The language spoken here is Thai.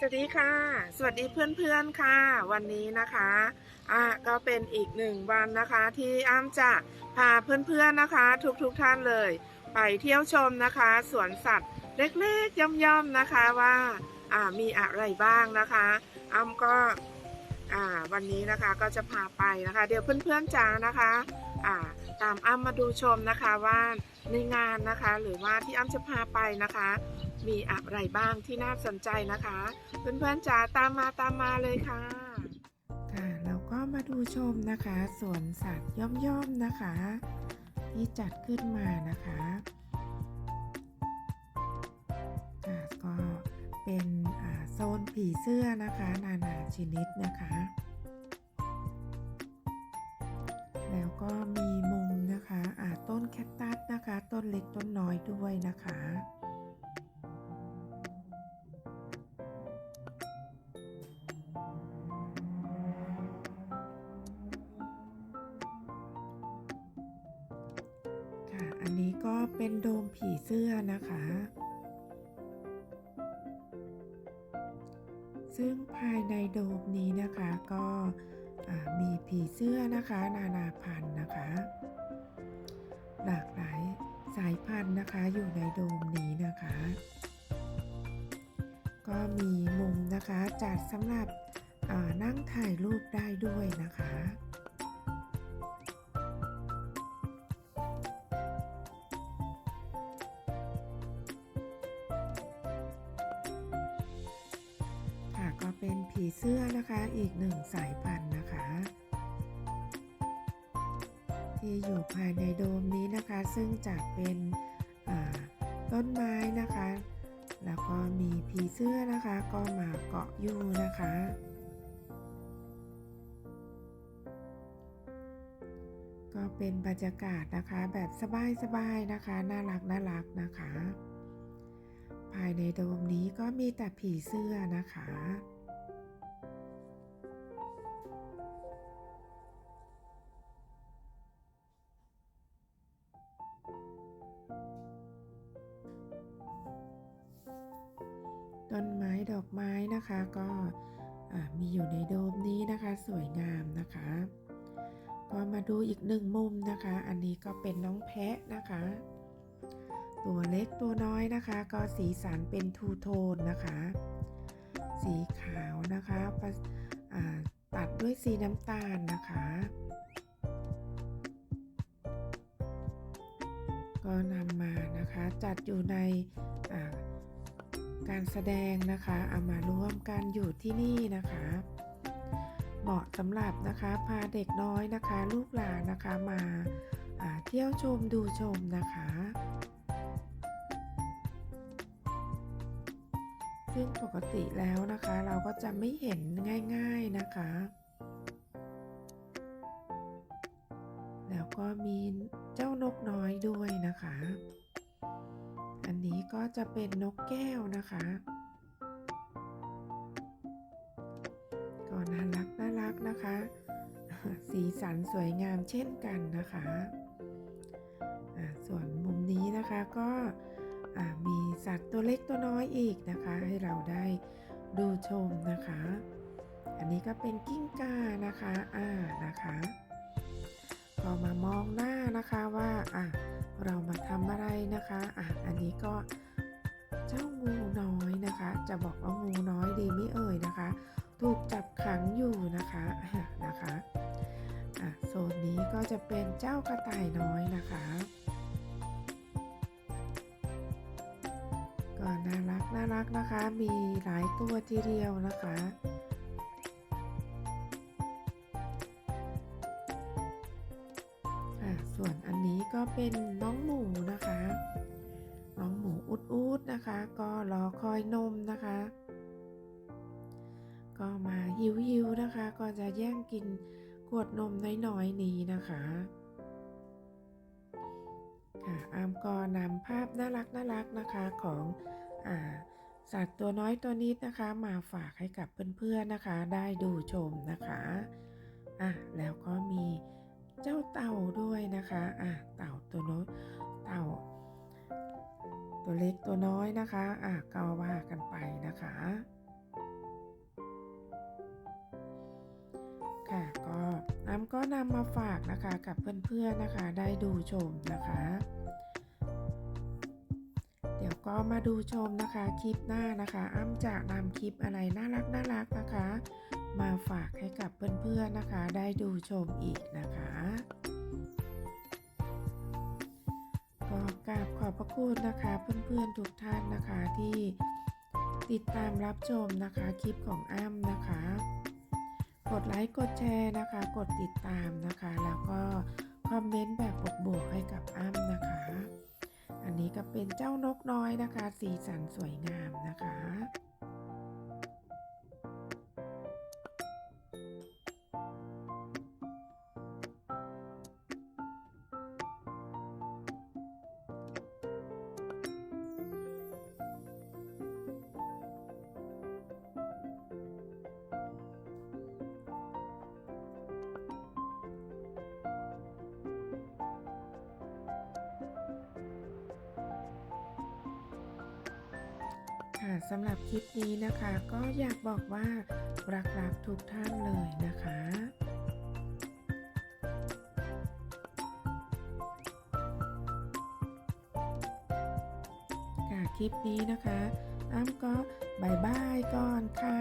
สวัสดีค่ะ สวัสดีเพื่อนๆค่ะ วันนี้นะคะอะก็เป็นอีกหนึ่งวันนะคะ ที่อ้ำจะพาเพื่อนๆนะคะ ทุกๆท่านเลย ไปเที่ยวชมนะคะ สวนสัตว์เล็กๆย่อมๆนะคะว่าอ่ามีอะไรบ้างนะคะ อ้ำก็อ่าวันนี้นะคะก็จะพาไปนะคะ เดี๋ยวเพื่อนๆจ๋านะคะอ่า ตามอ้ำมาดูชมนะคะว่าในงานนะคะ หรือว่าที่อ้ำจะพาไปนะคะ มีอะไรบ้างที่น่าสนใจนะคะ เพื่อนๆจ๋าตามมาตามมาเลยค่ะค่ะเราก็มาดูชมนะคะสวนสัตว์ย่อมๆนะคะ ที่จัดขึ้นมานะคะค่ะก็เป็นโซนผีเสื้อนะคะ นานาชนิดนะคะ แล้วก็มี คคตัสนะคะ ต้นเล็กต้นน้อยด้วยนะคะ ค่ะ อันนี้ก็เป็นโดมผีเสื้อนะคะ ซึ่งภายในโดมนี้นะคะก็มีผีเสื้อนะคะ นานาพันธุ์นะคะ หลากหลายสายพันธุ์นะคะอยู่ในโดมนี้นะคะ ก็มีมุมนะคะจัดสำหรับนั่งถ่ายรูปได้ด้วยนะคะค่ะก็เป็นผีเสื้อนะคะอีกหนึ่งสายพันธุ์นะคะ ที่อยู่ภายในโดมนี้นะคะ ซึ่งจัดเป็นต้นไม้นะคะ แล้วก็มีผีเสื้อนะคะ ก็มาเกาะอยู่นะคะ ก็เป็นบรรยากาศนะคะแบบสบายๆนะคะ น่ารักน่ารักนะคะ ภายในโดมนี้ก็มีแต่ผีเสื้อนะคะ ต้นไม้ดอกไม้นะคะก็มีอยู่ในโดมนี้นะคะสวยงามนะคะ ก็มาดูอีกหนึ่งมุมนะคะ อันนี้ก็เป็นน้องแพะนะคะ ตัวเล็กตัวน้อยนะคะ ก็สีสันเป็นทูโทนนะคะ สีขาวนะคะตัดด้วยสีน้ำตาลนะคะ ก็นำมานะคะจัดอยู่ในอ การแสดงนะคะเอามาร่วมกันอยู่ที่นี่นะคะ เหมาะสำหรับนะคะพาเด็กน้อยนะคะ ลูกหลานนะคะมาเที่ยวชมดูชมนะคะ ซึ่งปกติแล้วนะคะเราก็จะไม่เห็นง่าย ๆนะคะ แล้วก็มีเจ้านกน้อยด้วยนะคะ ก็จะเป็นนกแก้วนะคะ ก็น่ารักน่ารักนะคะ สีสันสวยงามเช่นกันนะคะส่วนมุมนี้นะคะก็มีสัตว์ตัวเล็กตัวน้อยอีกนะคะ ให้เราได้ดูชมนะคะ อันนี้ก็เป็นกิ้งก่านะคะอ่านะคะ ก็มามองหน้านะคะว่าอะ เรามาทำอะไรนะคะอะอันนี้ก็เจ้างูน้อยนะคะ จะบอกว่างูน้อยดีไม่เอ่ยนะคะ ถูกจับขังอยู่นะคะอะนะคะอะโซนนี้ก็จะเป็นเจ้ากระต่ายน้อยนะคะก็น่ารักน่ารักนะคะ มีหลายตัวทีเดียวนะคะ ส่วนอันนี้ก็เป็นน้องหมูนะคะ น้องหมูอุดอุดๆนะคะ ก็รอคอยนมนะคะ ก็มาหิวหิวๆนะคะ ก็จะแย่งกินขวดนมน้อยๆนี้นะคะค่ะอามก็นำภาพน่ารักน่ารักนะคะของอ่าสัตว์ตัวน้อยตัวนี้นะคะ มาฝากให้กับเพื่อนๆนะคะ ได้ดูชมนะคะอะแล้วก็มี เจ้าเต่าด้วยนะคะอะเต่าตัวน้อยเต่า ตัวเล็กตัวน้อยนะคะอะก็ว่ากันไปนะคะ ค่ะก็น้ำก็นำมาฝากนะคะกับเพื่อนๆนะคะ ได้ดูชมนะคะ ก็มาดูชมนะคะคลิปหน้านะคะ อ้ำจะนำคลิปอะไรน่ารักน่ารักนะคะ มาฝากให้กับเพื่อนๆนะคะ ได้ดูชมอีกนะคะก็กราบขอบพระคุณนะคะเพื่อนๆทุกท่านนะคะที่ติดตามรับชมนะคะคลิปของอ้ำนะคะ กดไลค์กดแชร์นะคะ กดติดตามนะคะ แล้วก็คอมเมนต์แบบบวกๆให้กับอ้ำนะคะ อันนี้ก็เป็นเจ้านกน้อยนะคะ สีสันสวยงามนะคะ ค่ะสำหรับคลิปนี้นะคะ ก็อยากบอกว่ารักรักทุกท่านเลยนะคะค่ะคลิปนี้นะคะ อ้ำก็บายบายก่อนค่ะ